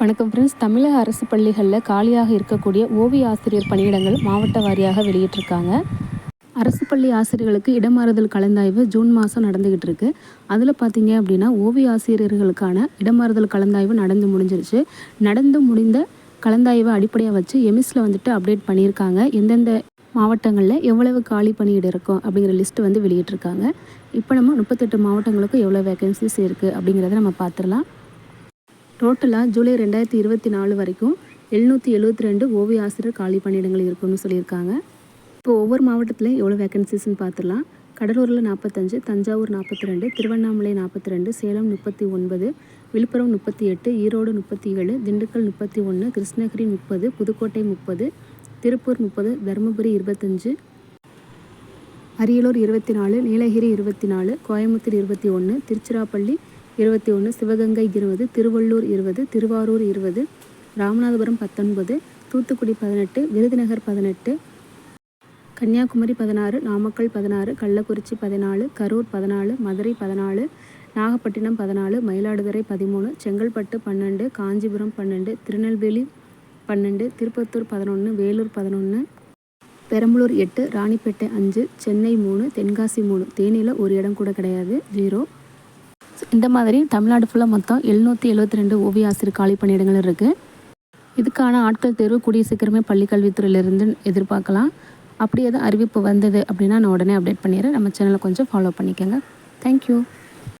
வணக்கம் ஃப்ரெண்ட்ஸ் தமிழக அரசு பள்ளிகளில் காலியாக இருக்கக்கூடிய ஓவிய ஆசிரியர் பணியிடங்கள் மாவட்ட வாரியாக வெளியிட்டிருக்காங்க. அரசு பள்ளி ஆசிரியர்களுக்கு இடமாறுதல் கலந்தாய்வு ஜூன் மாதம் நடந்துக்கிட்டு இருக்கு. அதில் பார்த்தீங்க அப்படின்னா ஓவிய ஆசிரியர்களுக்கான இடமாறுதல் கலந்தாய்வு நடந்து முடிஞ்சிருச்சு. நடந்து முடிந்த கலந்தாய்வை அடிப்படையாக வச்சு எமிஸில் வந்துட்டு அப்டேட் பண்ணியிருக்காங்க. எந்தெந்த மாவட்டங்களில் எவ்வளவு காலி பணியிடம் இருக்கும் அப்படிங்கிற லிஸ்ட்டு வந்து வெளியிட்டிருக்காங்க. இப்போ நம்ம முப்பத்தெட்டு மாவட்டங்களுக்கு எவ்வளோ வேகன்சிஸ் இருக்குது அப்படிங்கிறத நம்ம பார்த்துடலாம் டோட்டலாக ஜூலை ரெண்டாயிரத்தி இருபத்தி நாலு வரைக்கும் எழுநூற்றி எழுபத்தி ரெண்டு ஓவிய ஆசிரியர் காலி பணியிடங்கள் இருக்குன்னு சொல்லியிருக்காங்க. இப்போ ஒவ்வொரு மாவட்டத்திலையும் எவ்வளோ வேக்கன்சிஸ்ன்னு பார்த்துடலாம். கடலூரில் நாற்பத்தஞ்சு தஞ்சாவூர் நாற்பத்தி ரெண்டு திருவண்ணாமலை நாற்பத்தி ரெண்டு சேலம் முப்பத்தி ஒன்பது விழுப்புரம் முப்பத்தி எட்டு ஈரோடு முப்பத்தி ஏழு திண்டுக்கல் முப்பத்தி ஒன்று கிருஷ்ணகிரி முப்பது புதுக்கோட்டை முப்பது திருப்பூர் முப்பது தருமபுரி இருபத்தஞ்சு அரியலூர் இருபத்தி நாலு நீலகிரி இருபத்தி நாலு கோயம்புத்தூர் இருபத்தி ஒன்று திருச்சிராப்பள்ளி இருபத்தி ஒன்று சிவகங்கை இருபது திருவள்ளூர் இருபது திருவாரூர் இருபது ராமநாதபுரம் பத்தொன்பது தூத்துக்குடி பதினெட்டு விருதுநகர் பதினெட்டு கன்னியாகுமரி பதினாறு நாமக்கல் பதினாறு கள்ளக்குறிச்சி பதினாலு கரூர் பதினாலு மதுரை பதினாலு நாகப்பட்டினம் பதினாலு மயிலாடுதுறை பதிமூணு செங்கல்பட்டு பன்னெண்டு காஞ்சிபுரம் பன்னெண்டு திருநெல்வேலி பன்னெண்டு திருப்பத்தூர் பதினொன்று வேலூர் பதினொன்று பெரம்பலூர் எட்டு ராணிப்பேட்டை அஞ்சு சென்னை மூணு தென்காசி மூணு. தேனியில் ஒரு இடம் கூட கிடையாது. ஜீரோ. இந்த மாதிரி தமிழ்நாடு ஃபுல்லாக மொத்தம் எழுநூற்றி எழுபத்தி ரெண்டு ஓவிய ஆசிரியர் காலி பணியிடங்கள் இருக்குது இதுக்கான ஆட்கள் தேர்வு கூடிய சீக்கிரமே பள்ளிக்கல்வித்துறையிலிருந்து எதிர்பார்க்கலாம். அப்படி எதுவும் அறிவிப்பு வந்தது அப்படின்னா நான் உடனே அப்டேட் பண்ணிடுறேன். நம்ம சேனலை கொஞ்சம் ஃபாலோ பண்ணிக்கோங்க. தேங்க்யூ